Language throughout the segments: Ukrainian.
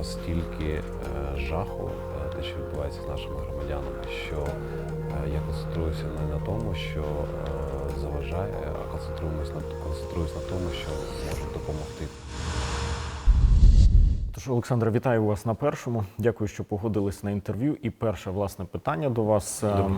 нас стільки е, жаху, е, те, що відбувається з нашими громадянами, що е, я концентруюся не на тому, що заважає, а концентруюсь на концентруюсь на тому, що може допомогти. Тож, Олександре, вітаю вас на першому. Дякую, що погодились на інтерв'ю. І перше власне питання до вас. Доброго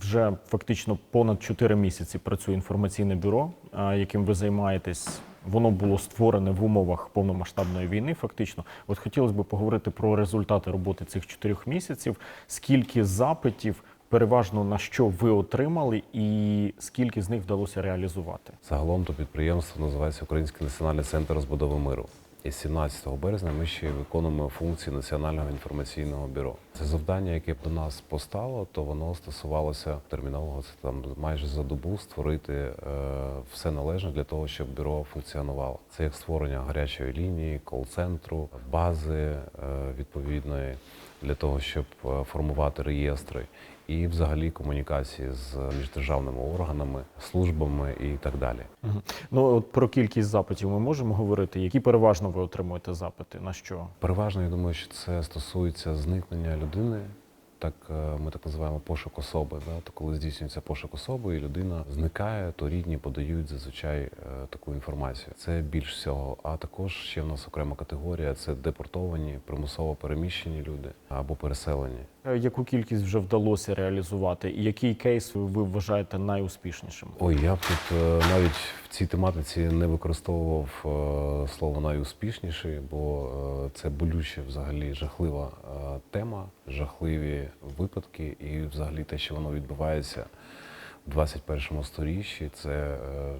Вже фактично понад 4 місяці працює інформаційне бюро, яким ви займаєтесь. Воно було створене в умовах повномасштабної війни. Фактично, от хотілося б поговорити про результати роботи цих чотирьох місяців. Скільки запитів, переважно на що ви отримали, і скільки з них вдалося реалізувати? Загалом то підприємство називається Український національний центр розбудови миру. І з 17 березня ми ще виконуємо функції Національного інформаційного бюро. Це завдання, яке до нас постало, то воно стосувалося термінового. Це там майже за добу створити е, все належне для того, щоб бюро функціонувало. Це як створення гарячої лінії, кол-центру, бази е, відповідної для того, щоб е, формувати реєстри і взагалі комунікації з міждержавними органами, службами і так далі. Ну от про кількість запитів ми можемо говорити. Які переважно ви отримуєте запити? На що? Переважно я думаю, що це стосується зникнення людини. Так е, ми так називаємо пошук особи. Да? То коли здійснюється пошук особи, і людина зникає, то рідні подають зазвичай е, таку інформацію. Це більш всього. А також ще в нас окрема категорія це депортовані, примусово переміщені люди або переселені. Е, Яку кількість вже вдалося реалізувати, і який кейс ви вважаєте найуспішнішим? Ой, я б тут навіть в цій тематиці не використовував слово найуспішніший, бо це болюче взагалі жахлива тема, жахливі випадки, і взагалі те, що воно відбувається в 21 сторіччі, це е,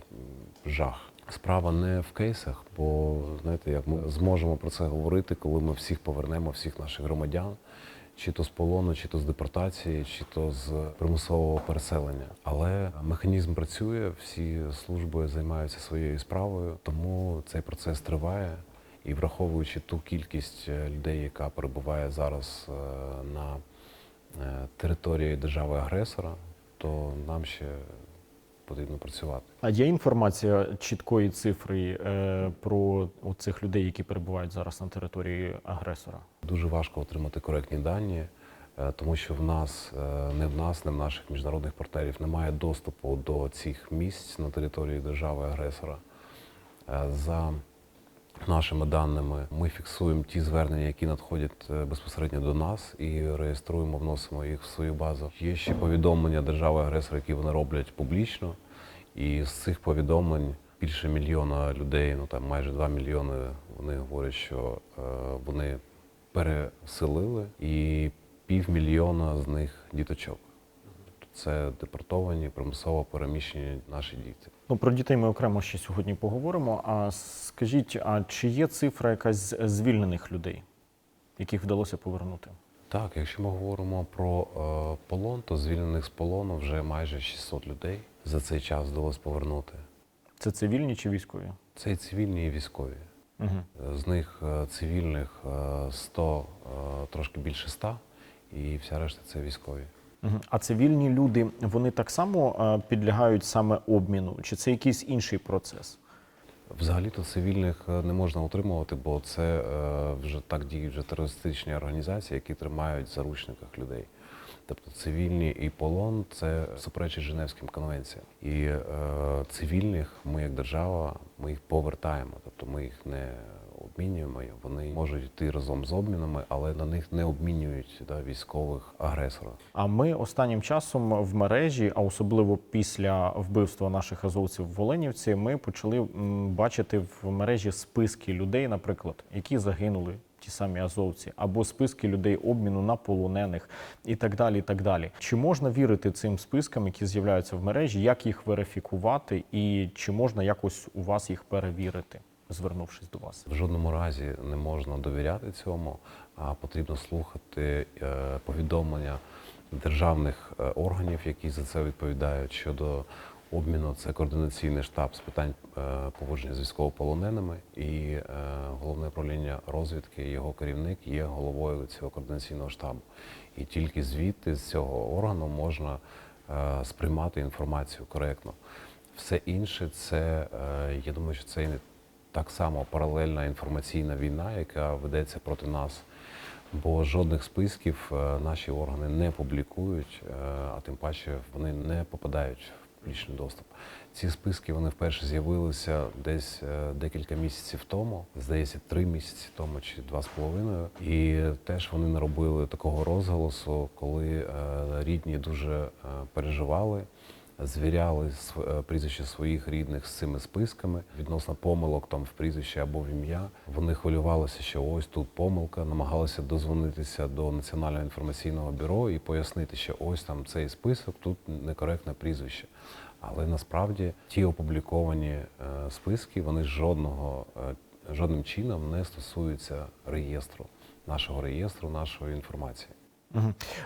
жах. Справа не в кейсах, бо знаєте, як ми зможемо про це говорити, коли ми всіх повернемо, всіх наших громадян чи то з полону, чи то з депортації, чи то з примусового переселення. Але механізм працює, всі служби займаються своєю справою, тому цей процес триває. І враховуючи ту кількість е, людей, яка перебуває зараз е, на е, території держави-агресора, то нам ще потрібно працювати. А є інформація чіткої цифри е, про цих людей, які перебувають зараз на території агресора? Дуже важко отримати коректні дані, е, тому що в нас не в нас, не в наших міжнародних партнерів немає доступу до цих місць на території держави-агресора. За нашими даними, ми фіксуємо ті звернення, які надходять е, безпосередньо до нас, і реєструємо, вносимо їх в свою базу. Є ще повідомлення держави-агресора, які вони роблять публічно. І з цих повідомлень більше мільйона людей, ну там майже 2 мільйони, вони говорять, що е, вони переселили, і півмільйона з них діточок. Це депортовані, примусово переміщені наші діти. Ну про дітей ми окремо ще сьогодні поговоримо. А скажіть, а чи є цифра якась звільнених людей, яких вдалося повернути? Так, якщо ми говоримо про е, полон, то звільнених з полону вже майже 600 людей за цей час вдалося повернути. Це цивільні чи військові? Це і цивільні, і військові. Угу. З них е, цивільних е, 100, е, трошки більше 100, і вся решта це військові. А цивільні люди вони так само е, підлягають саме обміну, чи це якийсь інший процес? Взагалі-то цивільних е, не можна утримувати, бо це е, вже так діють вже терористичні організації, які тримають в заручниках людей. Тобто цивільні і полон це суперечить Женевським конвенціям. І е, цивільних ми як держава ми їх повертаємо, тобто ми їх не обмінюємо. Вони можуть йти разом з обмінами, але на них не обмінюють да, військових агресора. А ми останнім часом в мережі, а особливо після вбивства наших азовців в Оленівці, ми почали бачити в мережі списки людей, наприклад, які загинули. Ті самі азовці, або списки людей обміну на полонених і так далі. і так далі. Чи можна вірити цим спискам, які з'являються в мережі, як їх верифікувати, і чи можна якось у вас їх перевірити, звернувшись до вас? В жодному разі не можна довіряти цьому, а потрібно слухати е, повідомлення державних е, органів, які за це відповідають щодо обміну. Це координаційний штаб з питань е, поводження з військовополоненими і головне управління розвідки. Його керівник є головою цього координаційного штабу. І тільки звідти з цього органу можна сприймати інформацію коректно. Все інше, це я думаю, що це не так само паралельна інформаційна війна, яка ведеться проти нас. Бо жодних списків е, наші органи не публікують, е, а тим паче вони не попадають в публічний доступ. Ці списки вони вперше з'явилися десь е, декілька місяців тому, здається, три місяці тому чи два з половиною. І теж вони не робили такого розголосу, коли рідні дуже переживали звіряли е, прізвища своїх рідних з цими списками відносно помилок там в прізвищі або в ім'я. Вони хвилювалися, що ось тут помилка, намагалися дозвонитися до Національного інформаційного бюро і пояснити, що ось там цей список, тут некоректне прізвище. Але насправді ті опубліковані е, списки вони жодного е, жодним чином не стосуються реєстру, нашого реєстру, нашої інформації.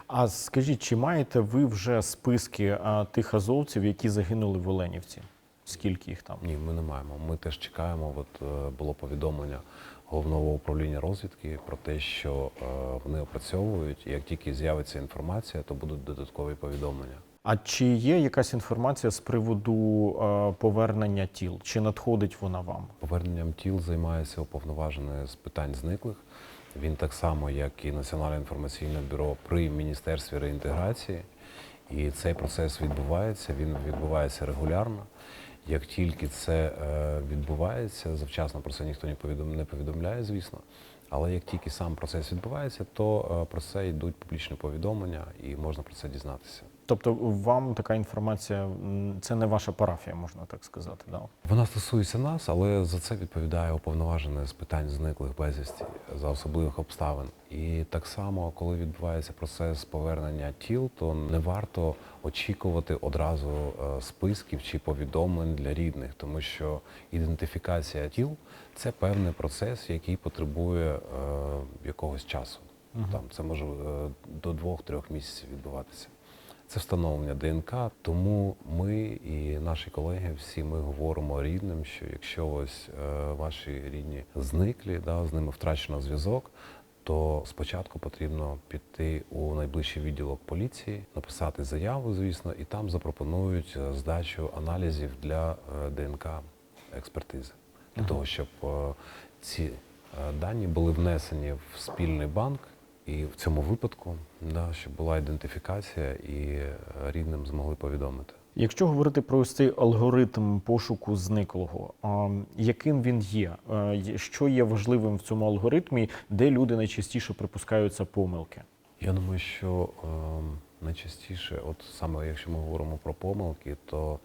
А скажіть, чи маєте ви вже списки а, тих азовців, які загинули в Оленівці? Скільки їх там? Ні, ми не маємо. Ми теж чекаємо. От е, було повідомлення головного управління розвідки про те, що е, вони опрацьовують. І як тільки з'явиться інформація, то будуть додаткові повідомлення. А чи є якась інформація з приводу е, повернення тіл? Чи надходить вона вам? Поверненням тіл займається уповноважений з питань зниклих. Він так само, як і Національне інформаційне бюро при міністерстві реінтеграції. І цей процес відбувається. Він відбувається регулярно. Як тільки це е, відбувається, завчасно про це ніхто не повідомляє, звісно. Але як тільки сам процес відбувається, то е, про це йдуть публічні повідомлення і можна про це дізнатися. Тобто вам така інформація це не ваша парафія, можна так сказати. Да? Вона стосується нас, але за це відповідає уповноважений з питань зниклих безвісті за особливих обставин. І так само, коли відбувається процес повернення тіл, то не варто очікувати одразу е, списків чи повідомлень для рідних, тому що ідентифікація тіл це певний процес, який потребує е, якогось часу. Там це може е, до двох-трьох місяців відбуватися. Це встановлення ДНК, тому ми і наші колеги всі ми говоримо рідним, що якщо ось е, ваші рідні зниклі, да, з ними втрачено зв'язок, то спочатку потрібно піти у найближчий відділок поліції, написати заяву, звісно, і там запропонують е, здачу аналізів для е, ДНК експертизи, для того, щоб ці дані були внесені в спільний банк. І в цьому випадку, да, щоб була ідентифікація і е, рідним змогли повідомити. Якщо говорити про ось цей алгоритм пошуку зниклого, а, яким він є? Є- Що є важливим в цьому алгоритмі, де люди найчастіше припускаються помилки? Я думаю, що е, найчастіше, от саме якщо ми говоримо про помилки, то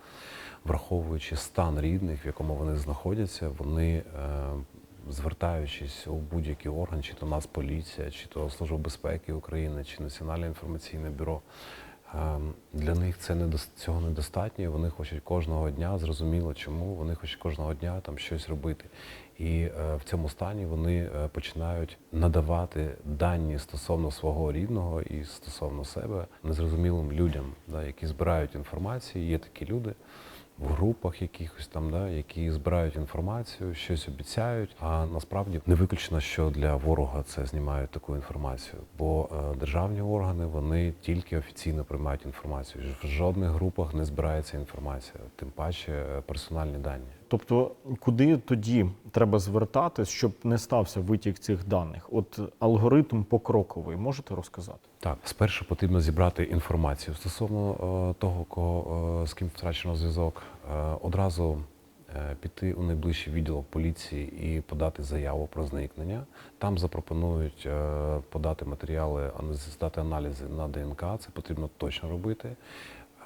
враховуючи стан рідних, в якому вони знаходяться, вони, е, звертаючись у будь-який орган, чи то нас поліція, чи то Служба безпеки України, чи Національне інформаційне бюро. е, Для них це не цього недостатньо. Вони хочуть кожного дня зрозуміло, чому вони хочуть кожного дня там щось робити. І е, в цьому стані вони е, починають надавати дані стосовно свого рідного і стосовно себе незрозумілим людям, да, які збирають інформацію. Є такі люди в групах якихось там, да, які збирають інформацію, щось обіцяють. А насправді не виключно, що для ворога це знімають таку інформацію. Бо е, державні органи вони тільки офіційно приймають інформацію. В жодних групах не збирається інформація, тим паче е, персональні дані. Тобто, куди тоді треба звертатись, щоб не стався витік цих даних? От алгоритм покроковий, можете розказати? Так, спершу потрібно зібрати інформацію стосовно е, того, кого, е, з ким втрачено зв'язок. Е, одразу е, піти у найближчий відділок поліції і подати заяву про зникнення. Там запропонують е, подати матеріали, аналіз- здати аналізи на ДНК. Це потрібно точно робити.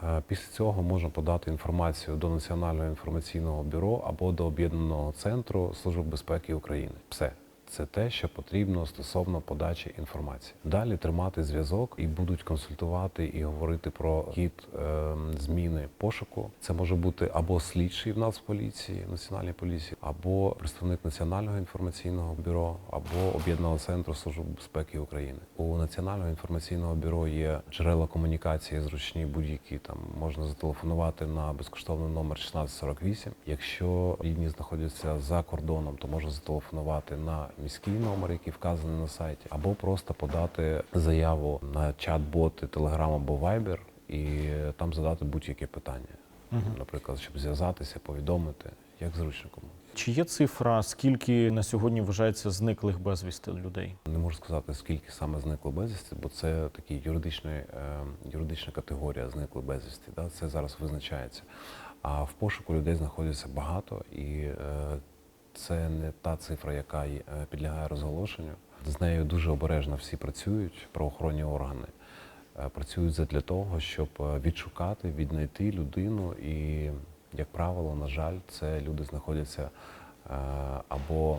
Е, Після цього можна подати інформацію до Національного інформаційного бюро або до об'єднаного центру Служби безпеки України. Все. Це те, що потрібно стосовно подачі інформації. Далі тримати зв'язок і будуть консультувати і говорити про хід ем, зміни пошуку. Це може бути або слідчий в нас в поліції, національній поліції, або представник національного інформаційного бюро, або об'єднаного центру Служби безпеки України. У національного інформаційного бюро є джерела комунікації зручні, будь-які там можна зателефонувати на безкоштовний номер 1648. Якщо рідні знаходяться за кордоном, то можна зателефонувати на міський номер, який вказаний на сайті, або просто подати заяву на чат-боти Telegram або Viber і там задати будь-яке питання. Наприклад, щоб зв'язатися, повідомити, як зручно кому. Чи є цифра, скільки на сьогодні вважається зниклих безвісти людей? Не можу сказати, скільки саме зникло безвісти, бо це такий юридичний, е, юридична категорія зникло безвісти. Да? Це зараз визначається. А в пошуку людей знаходиться багато, і е, це не та цифра, яка е, підлягає розголошенню. З нею дуже обережно всі працюють, правоохоронні органи. Е, Працюють для того, щоб е, відшукати, віднайти людину. І, як правило, на жаль, це люди знаходяться або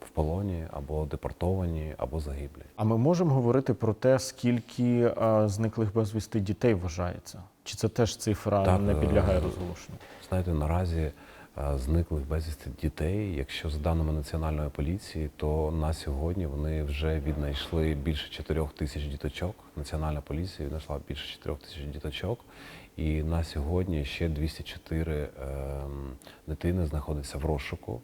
в полоні, або депортовані, або загиблі. А ми можемо говорити про те, скільки зниклих безвісти дітей вважається? Чи це теж цифра Так, не підлягає розголошенню? Знаєте, наразі зниклих безвісти дітей, якщо за даними національної поліції, то на сьогодні вони вже віднайшли більше 4 тисяч діточок. Національна поліція віднайшла більше 4 тисяч діточок. І на сьогодні ще 204 ем, дитини знаходяться в розшуку.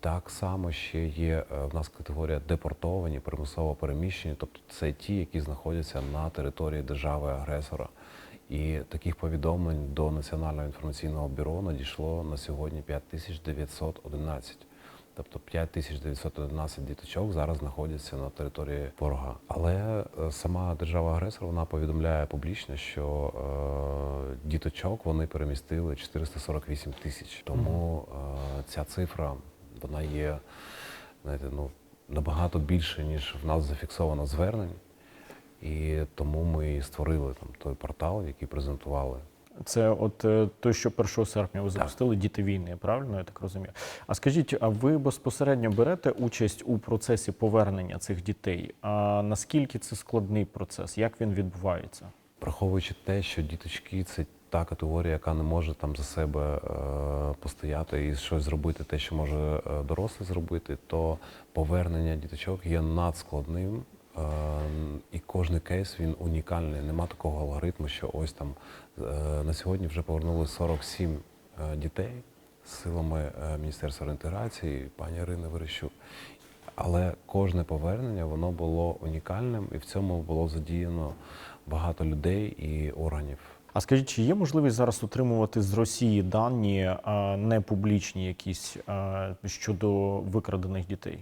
Так само ще є е, в нас категорія депортовані, примусово переміщені, тобто це ті, які знаходяться на території держави-агресора. І таких повідомлень до Національного інформаційного бюро надійшло на сьогодні 5911. Тобто 5911 діточок зараз знаходяться на території ворога. Але е, сама держава-агресор вона повідомляє публічно, що е, діточок вони перемістили 448 тисяч. Тому е, ця цифра вона є знаєте, ну, набагато більше, ніж в нас зафіксовано звернень. І тому ми і створили там той портал, який презентували. Це от е, той, що 1 серпня ви запустили діти війни, правильно я так розумію? А скажіть, а ви безпосередньо берете участь у процесі повернення цих дітей? А наскільки це складний процес? Як він відбувається? Враховуючи те, що діточки це та категорія, яка не може там за себе е, постояти і щось зробити, те, що може е, дорослий зробити, то повернення діточок є надскладним. Е, і кожний кейс він унікальний. Нема такого алгоритму, що ось там е, на сьогодні вже повернули 47 е, дітей з силами е, Міністерства реінтеграції, пані Ірини Верещук. Але кожне повернення воно було унікальним, і в цьому було задіяно багато людей і органів. А скажіть, чи є можливість зараз отримувати з Росії дані не публічні якісь щодо викрадених дітей?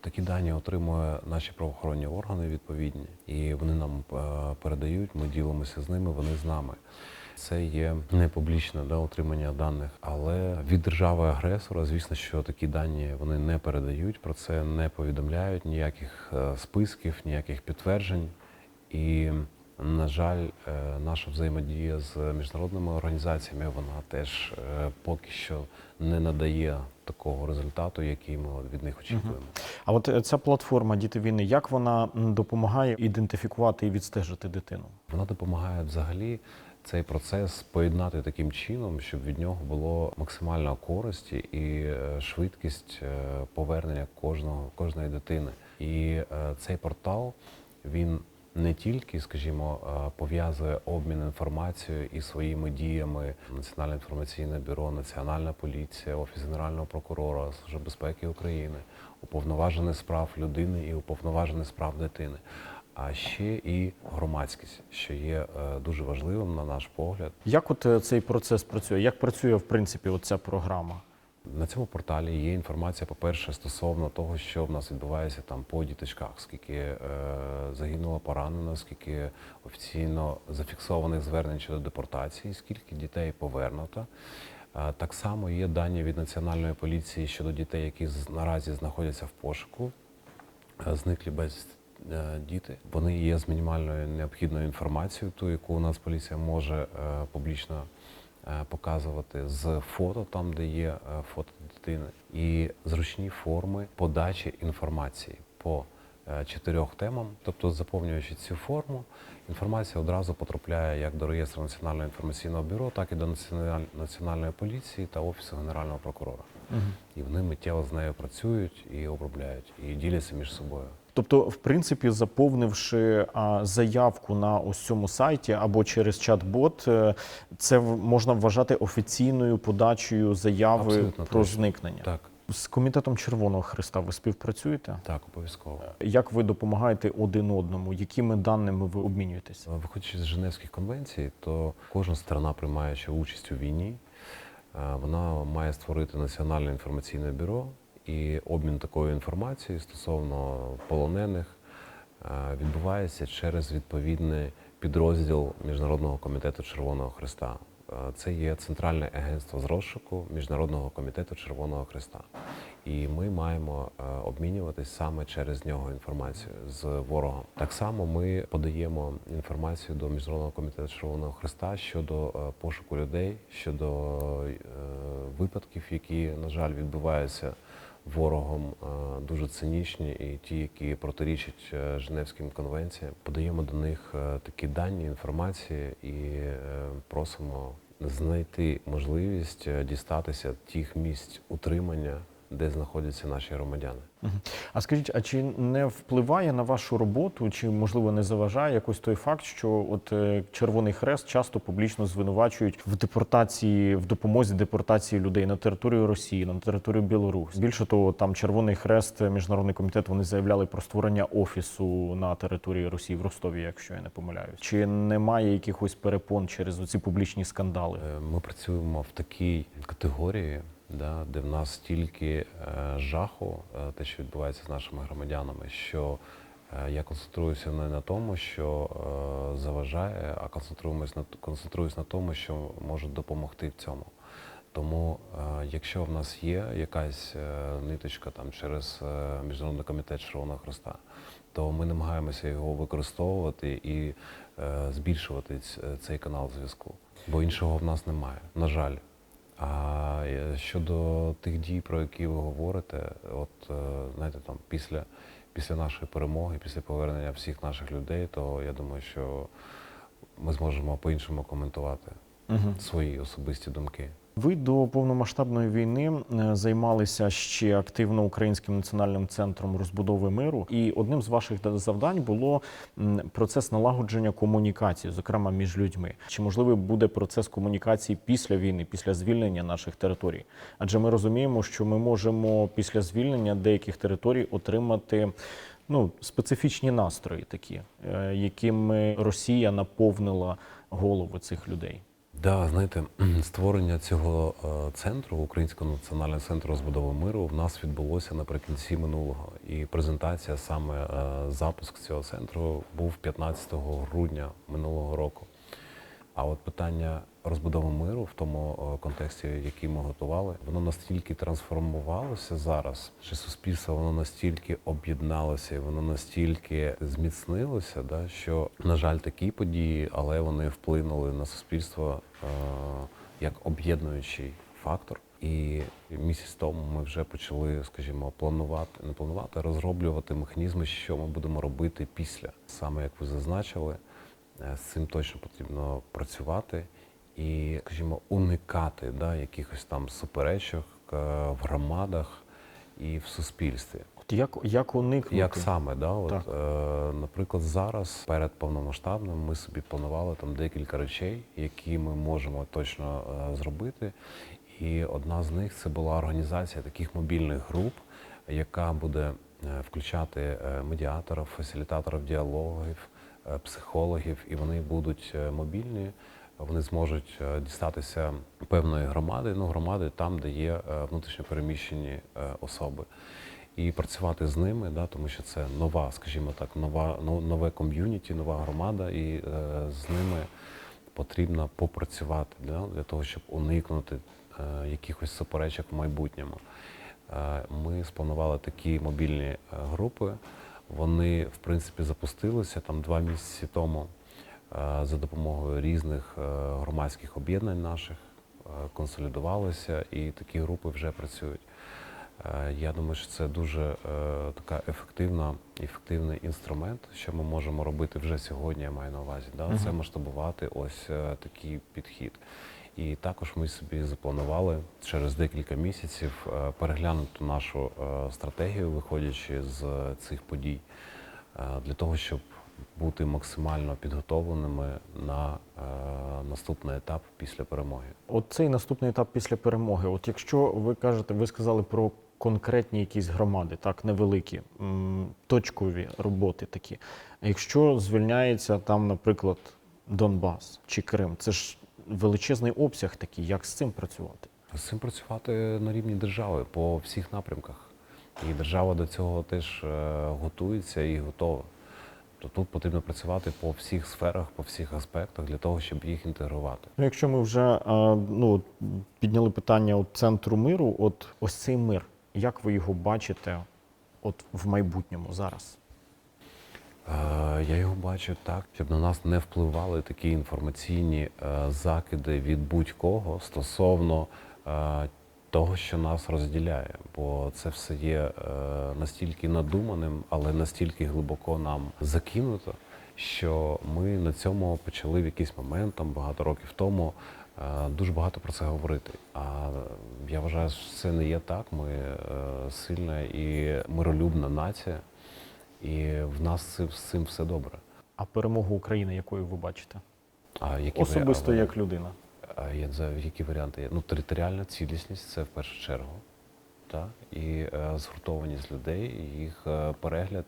Такі дані отримує наші правоохоронні органи відповідні, і вони нам е, передають. Ми ділимося з ними, вони з нами. Це є не публічне да, отримання даних, але від держави-агресора, звісно, що такі дані вони не передають, про це не повідомляють ніяких е, списків, ніяких підтверджень. І, на жаль, е, наша взаємодія з міжнародними організаціями вона теж е, поки що не надає такого результату, який ми від них очікуємо. А от е, ця платформа Діти війни, як вона допомагає ідентифікувати і відстежити дитину? Вона допомагає взагалі цей процес поєднати таким чином, щоб від нього було максимальна користь і швидкість повернення кожного кожної дитини. І цей портал він не тільки, скажімо, пов'язує обмін інформацією і своїми діями Національне інформаційне бюро, Національна поліція, Офіс Генерального прокурора, Служба безпеки України, уповноважений з прав людини і уповноважений з прав дитини. А ще і громадськість, що є е, дуже важливим на наш погляд. Як от е, цей процес працює? Як працює в принципі от ця програма? На цьому порталі є інформація, по-перше, стосовно того, що в нас відбувається там по діточках, скільки е, загинуло поранено, скільки офіційно зафіксованих звернень щодо депортації, скільки дітей повернуто. Е, так само є дані від національної поліції щодо дітей, які наразі знаходяться в пошуку, е, зниклі без діти. Вони є з мінімальною необхідною інформацією, ту, яку у нас поліція може е, публічно е, показувати з фото, там де є е, фото дитини, і зручні форми подачі інформації по е, чотирьох темам. Тобто, заповнюючи цю форму, інформація одразу потрапляє як до реєстру Національного інформаційного бюро, так і до Національної поліції та Офісу Генерального прокурора. І вони миттєво з нею працюють і обробляють, і діляться між собою. Тобто, в принципі, заповнивши заявку на ось цьому сайті або через чат-бот, е, це можна вважати офіційною подачею заяви Абсолютно про точно. зникнення. Так, З комітетом Червоного Христа ви співпрацюєте? так, обов'язково. Як ви допомагаєте один одному? Якими даними ви обмінюєтесь? Виходячи з Женевських конвенцій, то кожна сторона, приймаючи участь у війні, Е, Вона має створити національне інформаційне бюро і обмін такою інформацією стосовно полонених е, відбувається через відповідний підрозділ Міжнародного комітету Червоного Христа. Е, Це є центральне агентство з розшуку Міжнародного комітету Червоного Христа. І ми маємо е, обмінюватись саме через нього інформацію з ворогом. Так само ми подаємо інформацію до Міжнародного комітету Червоного Христа щодо пошуку людей, щодо випадків, які, на жаль, відбуваються ворогом, е, дуже цинічні, і ті, які протирічать е, Женевським конвенціям. Подаємо до них е, такі дані інформації і просимо знайти можливість дістатися тих місць утримання, де знаходяться наші громадяни. А скажіть, а чи не впливає на вашу роботу, чи можливо не заважає якось той факт, що от е, Червоний Хрест часто публічно звинувачують в депортації, в допомозі депортації людей на територію Росії, на територію Білорусі? Більше того, там Червоний Хрест, е, міжнародний комітет, вони заявляли про створення офісу на території Росії в Ростові, якщо я не помиляюсь. Чи немає якихось перепон через оці публічні скандали? Е, Ми працюємо в такій категорії, да, де в нас стільки е, жаху, е, те, що відбувається з нашими громадянами, що е, я концентруюся не на тому, що заважає, а концентруємось на концентруюсь на тому, що може допомогти в цьому. Тому, якщо в нас є якась ниточка там через Міжнародний комітет Червоного Христа, то ми намагаємося його використовувати і збільшувати цей канал зв'язку. Бо іншого в нас немає, на жаль. А е, щодо тих дій, про які ви говорите, от е, знаєте, там після, після нашої перемоги, після повернення всіх наших людей, то я думаю, що ми зможемо по-іншому коментувати Угу. свої особисті думки. Ви до повномасштабної війни е, займалися ще активно Українським національним центром розбудови миру, і одним з ваших завдань було процес налагодження комунікації, зокрема між людьми. Чи можливий буде процес комунікації після війни, після звільнення наших територій? Адже ми розуміємо, що ми можемо після звільнення деяких територій отримати. Ну, специфічні настрої такі, е, якими Росія наповнила голови цих людей. Да, знаєте, створення цього е, центру, Українського національного центру розбудови миру, в нас відбулося наприкінці минулого. І презентація, саме е, запуск цього центру, був 15 грудня минулого року. А от питання розбудови миру в тому е, контексті, який ми готували, воно настільки трансформувалося зараз, що суспільство воно настільки об'єдналося, і воно настільки зміцнилося, да, що, на жаль, такі події, але вони вплинули на суспільство е, як об'єднуючий фактор. І місяць тому ми вже почали, скажімо, планувати, не планувати, а розроблювати механізми, що ми будемо робити після. Саме як ви зазначили, е, з цим точно потрібно працювати і, скажімо, уникати да, якихось там суперечок е, в громадах і в суспільстві. От як, як уникнути? Як саме, да? От, Так. е, наприклад, зараз перед повномасштабним ми собі планували там декілька речей, які ми можемо точно е, зробити. І одна з них це була організація таких мобільних груп, яка буде е, включати е, медіаторів, фасилітаторів діалогів, психологів, і вони будуть мобільні. Вони зможуть е, дістатися певної громади, ну громади там, де є е, внутрішньо переміщені е, особи і працювати з ними, да, тому що це нова, скажімо так, нова, ну, нове ком'юніті, нова громада, і е, з ними потрібно попрацювати да, для того, щоб уникнути е, якихось суперечок в майбутньому. Е, ми спланували такі мобільні групи. Вони, в принципі, запустилися там два місяці тому за допомогою різних е, громадських об'єднань наших, е, консолідувалися, і такі групи вже працюють. Е, Я думаю, що це дуже е, така ефективна, ефективний інструмент, що ми можемо робити вже сьогодні, я маю на увазі. Да? Це масштабувати ось е, такий підхід. І також ми собі запланували через декілька місяців е, переглянути нашу е, стратегію, виходячи з е, цих подій, е, для того, щоб бути максимально підготовленими на е, наступний етап після перемоги. От цей наступний етап після перемоги. От якщо ви кажете, ви сказали про конкретні якісь громади, так невеликі, точкові роботи такі. Якщо звільняється там, наприклад, Донбас чи Крим, це ж величезний обсяг такий, як з цим працювати? З цим працювати на рівні держави по всіх напрямках. І держава до цього теж е, готується і готова. То тут потрібно працювати по всіх сферах, по всіх аспектах для того, щоб їх інтегрувати. Ну, якщо ми вже ну, підняли питання от центру миру, от ось цей мир, як ви його бачите от в майбутньому зараз? Е, Я його бачу так, щоб на нас не впливали такі інформаційні е, закиди від будь-кого стосовно е, того, що нас розділяє. Бо це все є е, настільки надуманим, але настільки глибоко нам закинуто, що ми на цьому почали в якийсь момент, там багато років тому, е, дуже багато про це говорити. А я вважаю, що це не є так. Ми е, сильна і миролюбна нація. І в нас з цим- все добре. А перемогу України, якою ви бачите? А які Особисто варі- як людина. А я не знаю, які варіанти є. Ну, територіальна цілісність це в першу чергу. Так? І е, згуртованість людей, і їх е, перегляд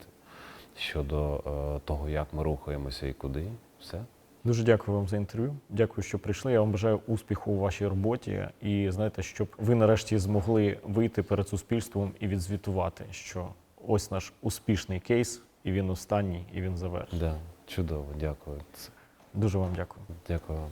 щодо е, того, як ми рухаємося і куди. Все. Дуже дякую вам за інтерв'ю. Дякую, що прийшли. Я вам бажаю успіху у вашій роботі. І знаєте, щоб ви нарешті змогли вийти перед суспільством і відзвітувати, що ось наш успішний кейс, і він останній, і він завершений. Да. Чудово, дякую. Дуже вам дякую. Дякую вам.